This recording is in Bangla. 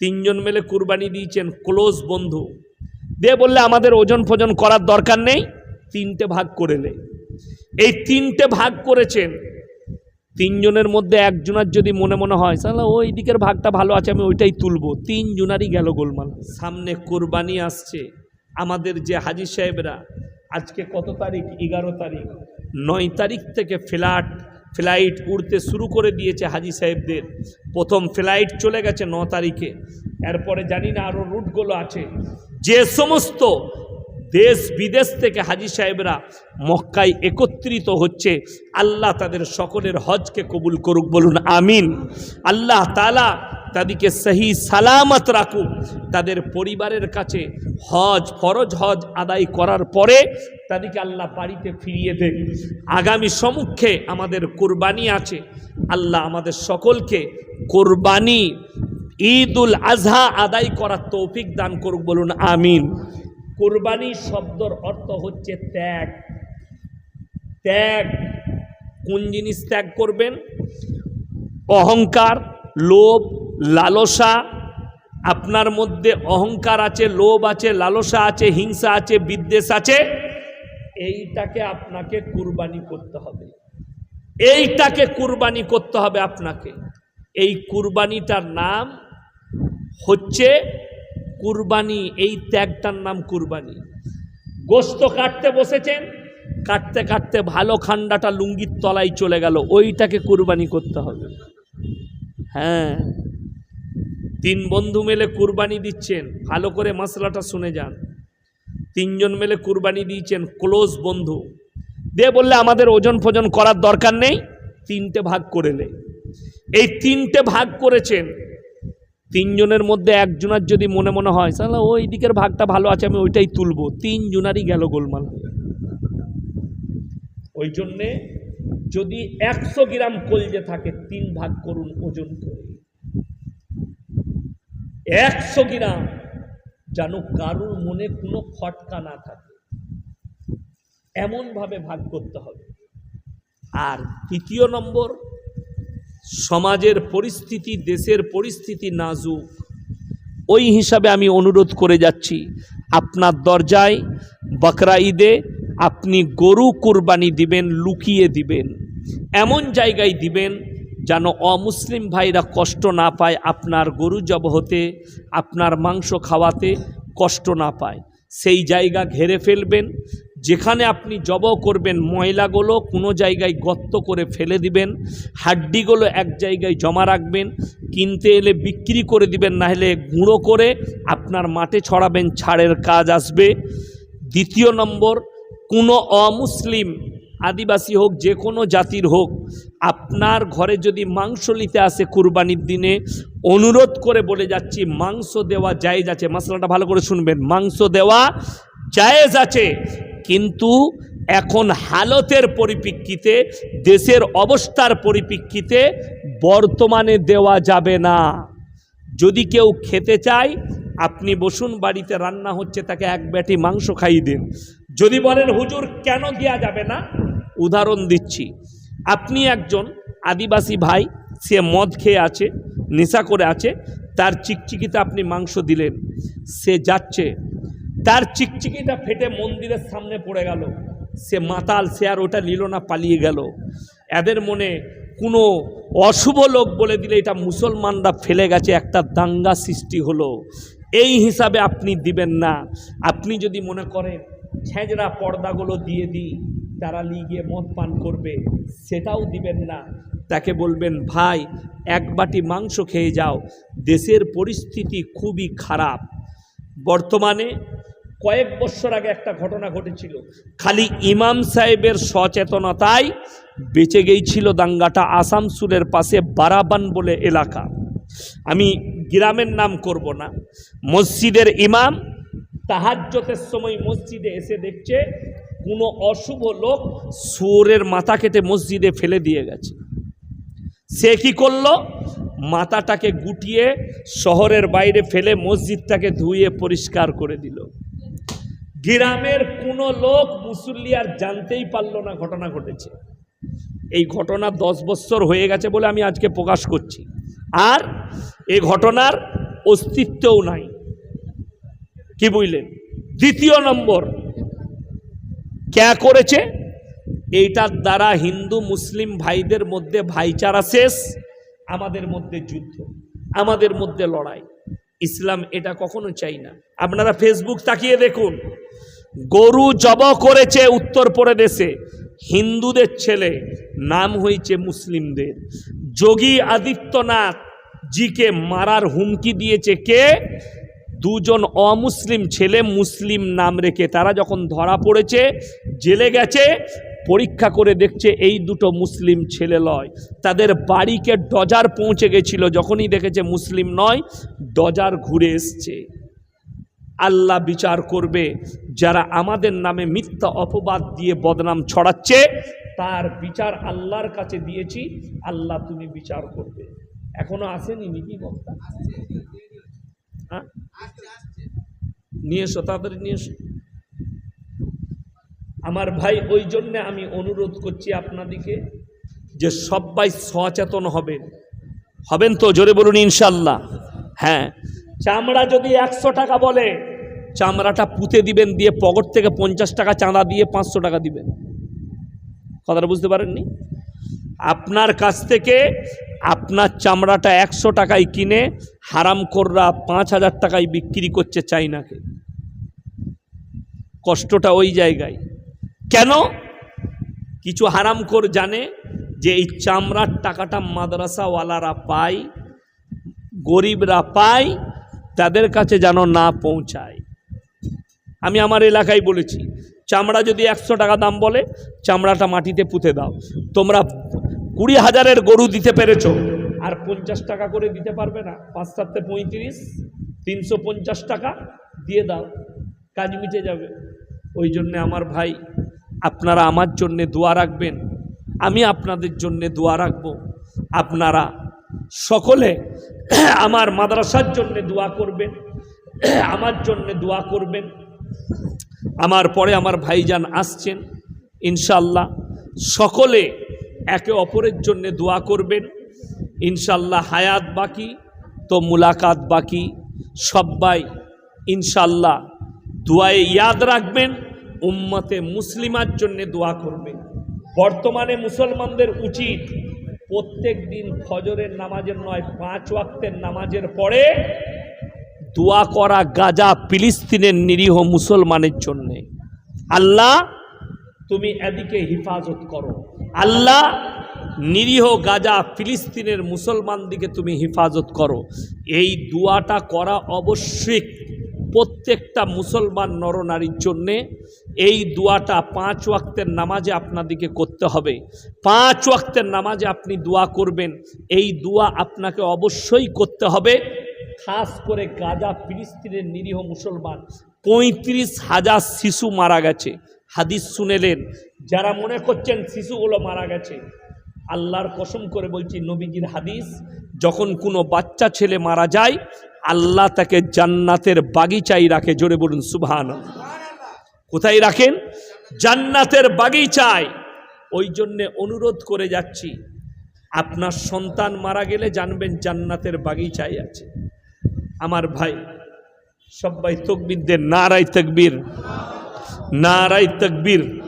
তিনজন মিলে কুরবানি দিয়েছেন, ক্লোজ বন্ধু। দিয়ে বললে, আমাদের ওজন ফোজন করার দরকার নেই, তিনটে ভাগ করে নে। এই তিনটে ভাগ করেছেন। তিনজনের মধ্যে একজনের যদি মনে মনে হয় তাহলে ওই দিকের ভাগটা ভালো আছে, আমি ওইটাই তুলবো। তিনজনারই গেল গোলমাল। সামনে কোরবানি আসছে। আমাদের যে হাজি সাহেবরা, আজকে কত তারিখ? এগারো তারিখ। নয় তারিখ থেকে ফ্লাইট ফ্লাইট উড়তে শুরু করে দিয়েছে হাজি সাহেবদের। প্রথম ফ্লাইট চলে গেছে ন তারিখে। এরপরে জানি না আরও রুটগুলো আছে। যে সমস্ত দেশ বিদেশ থেকে হাজি সাহেবরা মক্কায় একত্রিত হচ্ছে, আল্লাহ তাদের সকলের হজকে কবুল করুক বলুন, আমিন। আল্লাহ তালা তাদেরকে সহি সালামত রাখুক। তাদের পরিবারের কাছে হজ, ফরজ হজ আদায় করার পরে তাদেরকে আল্লাহ বাড়িতে ফিরিয়ে দেন। আগামী সম্মুখে আমাদের কোরবানি আছে। আল্লাহ আমাদের সকলকে কোরবানি, ঈদুল আজহা আদায় করার তৌফিক দান করুক বলুন, আমিন। কোরবানি শব্দর অর্থ হচ্ছে ত্যাগ। ত্যাগ, কোন জিনিস ত্যাগ করবেন? অহংকার, লোভ লালসা, আপনার মধ্যে অহংকার আছে, লোভ আছে, লালসা আছে, হিংসা আছে, বিদ্বেষ আছে, এইটাকে আপনাকে কুরবানি করতে হবে। এইটাকে কুরবানি করতে হবে আপনাকে। এই কুরবানিটার নাম হচ্ছে কুরবানি, এই ত্যাগটার নাম কুরবানি। গোস্ত কাটতে বসেছেন, কাটতে কাটতে ভালো খান্ডাটা লুঙ্গির তলায় চলে গেল, ওইটাকে কুরবানি করতে হবে। হ্যাঁ। তিন বন্ধু মেলে কুরবানি দিচ্ছেন, ভালো করে মশলাটা শুনে যান। তিনজন মেলে কুরবানি দিয়েছেন, ক্লোজ বন্ধু। দিয়ে বললে, আমাদের ওজন ফোজন করার দরকার নেই, তিনটে ভাগ করে নে। এই তিনটে ভাগ করেছেন। তিনজনের মধ্যে একজনের যদি মনে মনে হয় তাহলে ওই দিকের ভাগটা ভালো আছে, আমি ওইটাই তুলবো। তিনজনারই গেল গোলমাল। ওই জন্যে যদি একশো গ্রাম কলজে থাকে, তিন ভাগ করুন ওজন করে। একশো গ্রাম, যেন কারুর মনে কোনো খটকা না থাকে। এমনভাবে ভাগ করতে হবে। আর তৃতীয় নম্বর, সমাজের পরিস্থিতি, দেশের পরিস্থিতি নাজুক। ওই হিসাবে আমি অনুরোধ করে যাচ্ছি, আপনার দরজায় বকরা ঈদে আপনি গরু কুরবানি দিবেন, লুকিয়ে দিবেন। এমন জায়গায় দিবেন যেন অমুসলিম ভাইরা কষ্ট না পায়, আপনার গরু জব হতে, আপনার মাংস খাওয়াতে কষ্ট না পায়। সেই জায়গা ঘেরে ফেলবেন, যেখানে আপনি জব করবেন, ময়লাগুলো কোনো জায়গায় গর্ত করে ফেলে দিবেন, হাড্ডিগুলো এক জায়গায় জমা রাখবেন, কিনতে এলে বিক্রি করে দিবেন না হলে গুঁড়ো করে আপনার মাঠে ছড়াবেন, ছাড়ের কাজ আসবে। দ্বিতীয় নম্বর, কোনো অমুসলিম আদিবাসী হোক, যে কোনো জাতির হোক, আপনার ঘরে যদি মাংস নিতে আসে কুরবানির দিনে, অনুরোধ করে বলে যাচ্ছি, মাংস দেওয়া জায়েজ আছে। মশলাটা ভালো করে শুনবেন। মাংস দেওয়া জায়েজ আছে, কিন্তু এখন হালতের পরিপ্রেক্ষিতে, দেশের অবস্থার পরিপ্রেক্ষিতে বর্তমানে দেওয়া যাবে না। যদি কেউ খেতে চায়, আপনি বসুন, বাড়িতে রান্না হচ্ছে, তাকে এক ব্যাটি মাংস খাইয়ে দিন। যদি বলেন, হুজুর, কেন দেওয়া যাবে না? উদাহরণ দিচ্ছি। আপনি একজন আদিবাসী ভাই, সে মদ খেয়ে আছে, নেশা করে আছে, তার চিকচিকিতে আপনি মাংস দিলেন, সে যাচ্ছে। তার চিকচিকিটা ফেটে মন্দিরের সামনে পড়ে গেল। সে মাতাল, সে আর ওটা নিল না, পালিয়ে গেল। এদের মনে কোনো অশুভ লোক বলে দিলে এটা মুসলমানরা ফেলে গেছে, একটা দাঙ্গা সৃষ্টি হলো। এই হিসাবে আপনি দিবেন না। আপনি যদি মনে করেন, ছেঁচড়া পর্দাগুলো দিয়ে দিই তারা লিগিয়ে মদ পান করবে, সেটাও দিবেন না। তাকে বলবেন, ভাই, এক বাটি মাংস খেয়ে যাও, দেশের পরিস্থিতি খুবই খারাপ। বর্তমানে কয়েক বছর আগে একটা ঘটনা ঘটেছিল। খালি ইমাম সাহেবের সচেতনতায় বেঁচে গিয়েছিল দাঙ্গাটা আসামসুলের পাশে বারাবান বলে এলাকা। আমি গ্রামের নাম করব না, মসজিদের ইমাম তাহাজ্যতের সময় মসজিদে এসে দেখছে কোনো অশুভ লোক সুরের মাথা কেটে মসজিদে ফেলে দিয়ে গেছে। সে কি করল? মাথাটাকে গুটিয়ে শহরের বাইরে ফেলে মসজিদটাকে ধুয়ে পরিষ্কার করে দিল। গ্রামের কোনো লোক মুসল্লি আর জানতেই পারল না ঘটনা ঘটেছে। এই ঘটনা দশ বছর হয়ে গেছে বলে আমি আজকে প্রকাশ করছি। আর এই ঘটনার অস্তিত্বও নাই। কি বুঝলেন? দ্বিতীয় নম্বর ক্যা করেছে? এইটার দ্বারা হিন্দু, মুসলিম ভাইদের মধ্যে ভাইচারা শেষ, আমাদের মধ্যে যুদ্ধ, আমাদের মধ্যে লড়াই। ইসলাম এটা কখনো চাই না। আপনারা ফেসবুক তাকিয়ে দেখুন। গরু জব করেছে উত্তরপ্রদেশে হিন্দুদের ছেলে, নাম হয়েছে মুসলিমদের। যোগী আদিত্যনাথ জিকে মারার হুমকি দিয়েছে কে? দুজন অমুসলিম ছেলে মুসলিম নাম রেখে তারা যখন ধরা পড়েছে, জেলে গেছে, পরীক্ষা করে দেখছে এই দুটো মুসলিম ছেলে লয়। তাদের বাড়িকে ডজার পৌঁছে গেছিল, যখনই দেখেছে মুসলিম নয়, ডজার ঘুরে এসছে। আল্লাহ বিচার করবে, যারা আমাদের নামে মিথ্যা অপবাদ দিয়ে বদনাম ছড়াচ্ছে, তার বিচার আল্লাহর কাছে দিয়েছি, আল্লাহ তুমি বিচার করবে। এখনও আসেনি নাকি বক্তা? হ্যাঁ? নিয়ে এসো, তাড়াতাড়ি নিয়ে এসো। আমার ভাই ওই জন্যে আমি অনুরোধ করছি আপনাদিকে যে সবাই সচেতন হবেন। হবেন তো? জোরে বলুন ইনশাল্লাহ হ্যাঁ চামড়া যদি একশো টাকা বলে, চামড়াটা পুঁতে দিবেন, দিয়ে পকেট থেকে পঞ্চাশ টাকা চাঁদা দিয়ে পাঁচশো টাকা দিবেন। কথাটা বুঝতে পারেননি? আপনার কাছ থেকে আপনার চামড়াটা একশো টাকায় কিনে হারাম কররা পাঁচ হাজার টাকায় বিক্রি করছে চাইনাকে। কষ্টটা ওই জায়গায়। কেন? কিছু হারামখোর জানে যে এই চামড়ার টাকাটা মাদ্রাসাওয়ালারা পায়, গরিবরা পায়, তাদের কাছে যেন না পৌঁছায়। আমি আমার এলাকায় বলেছি, চামড়া যদি একশো টাকা দাম বলে, চামড়াটা মাটিতে পুঁতে দাও। তোমরা কুড়ি হাজারের গরু দিতে পেরেছ। আর পঞ্চাশ টাকা করে দিতে পারবে না। পাঁচ সাততে পঁয়ত্রিশ, তিনশো পঞ্চাশ টাকা দিয়ে দাও, কাজ মিটে যাবে। ওই জন্যে আমার ভাই, আপনারা আমার জন্যে দোয়া রাখবেন, আমি আপনাদের জন্যে দোয়া রাখব। আপনারা সকলে আমার মাদ্রাসার জন্যে দোয়া করবেন, আমার জন্যে দোয়া করবেন। আমার পরে আমার ভাইজান আসছেন ইনশাল্লাহ সকলে একে অপরের জন্যে দোয়া করবেন। ইনশাল্লাহ হায়াত বাকি, তো মুলাকাত বাকি। সবাই ইনশাল্লাহ দোয়ায়ে ইয়াদ রাখবেন, উম্মতে মুসলিমার জন্যে দোয়া করবেন। বর্তমানে মুসলমানদের উচিত প্রত্যেক দিন ফজরের নামাজের নয়, পাঁচ ওয়াক্তের নামাজের পরে দোয়া করা গাজা ফিলিস্তিনের নিরীহ মুসলমানের জন্যে। আল্লাহ, তুমি এদিকে হিফাজত করো। আল্লাহ নিরীহ গাজা ফিলিস্তিনের মুসলমান দিকে তুমি হেফাজত করো। এই দুয়াটা করা অবশ্যই প্রত্যেকটা মুসলমান নরনারীর জন্যে। এই দুয়াটা পাঁচ ওয়াক্তের নামাজে আপনাদিকে করতে হবে। পাঁচ ওয়াক্তের নামাজে আপনি দোয়া করবেন। এই দোয়া আপনাকে অবশ্যই করতে হবে। খাস করে গাজা ফিলিস্তিনের নিরীহ মুসলমান। পঁয়ত্রিশ হাজার শিশু মারা গেছে। হাদিস শুনেলেন, যারা মনে করছেন শিশুগুলো মারা গেছে, আল্লাহর কসম করে বলছি, নবীজির হাদিস, যখন কোনো বাচ্চা ছেলে মারা যায়, আল্লাহ তাকে জান্নাতের বাগিচাই রাখে, জোরে বলুন সুবহান কোথায় রাখেন? জান্নাতের বাগিচায়। ওই জন্যে অনুরোধ করে যাচ্ছি, আপনার সন্তান মারা গেলে জানবেন জান্নাতের বাগিচায় আছে। আমার ভাই, সবাই তকবির দেন নারাই তকবীর। নারাই তকবীর।